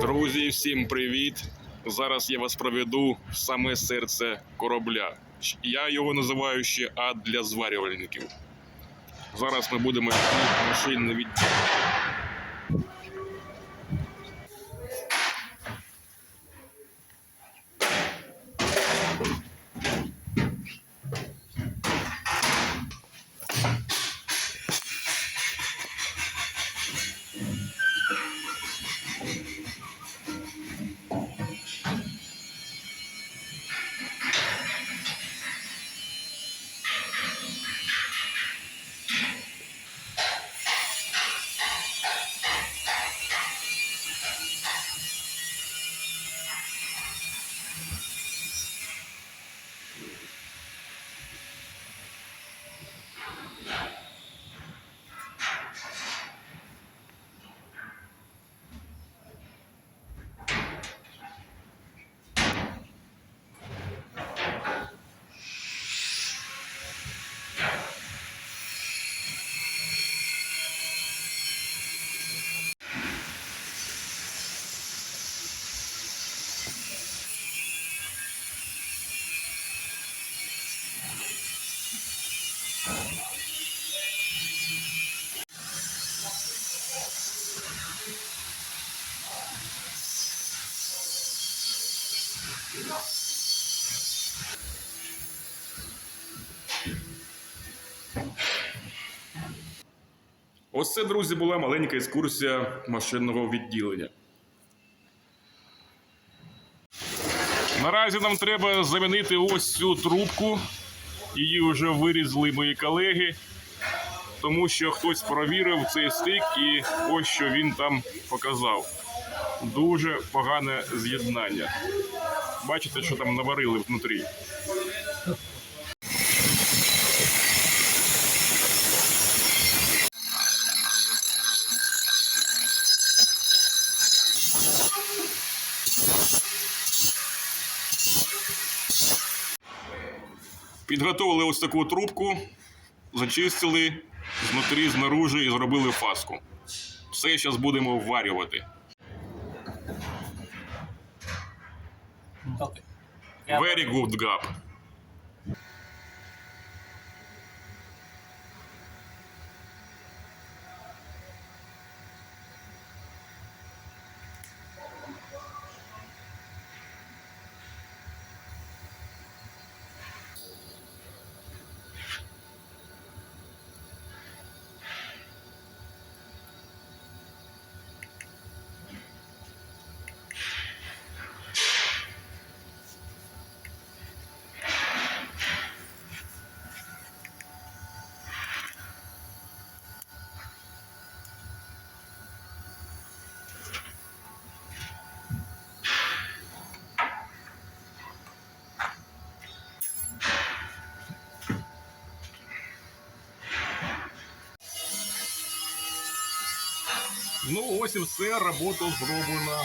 Друзі, всім привіт! Зараз я вас проведу в саме серце корабля. Я його називаю ще ад для зварювальників. Зараз ми будемо машин відділення. Ось це, друзі, була маленька екскурсія машинного відділення. Наразі нам треба замінити ось цю трубку. Її вже вирізали мої колеги, тому що хтось провірив цей стик і ось що він там показав. Дуже погане з'єднання. Бачите, що там наварили внутрі. Підготовили ось таку трубку, зачистили знутрі, знаружи і зробили фаску. Все зараз будемо вварювати. Mm. Okay. Very good gap. Ну, ось і все, робота зроблена.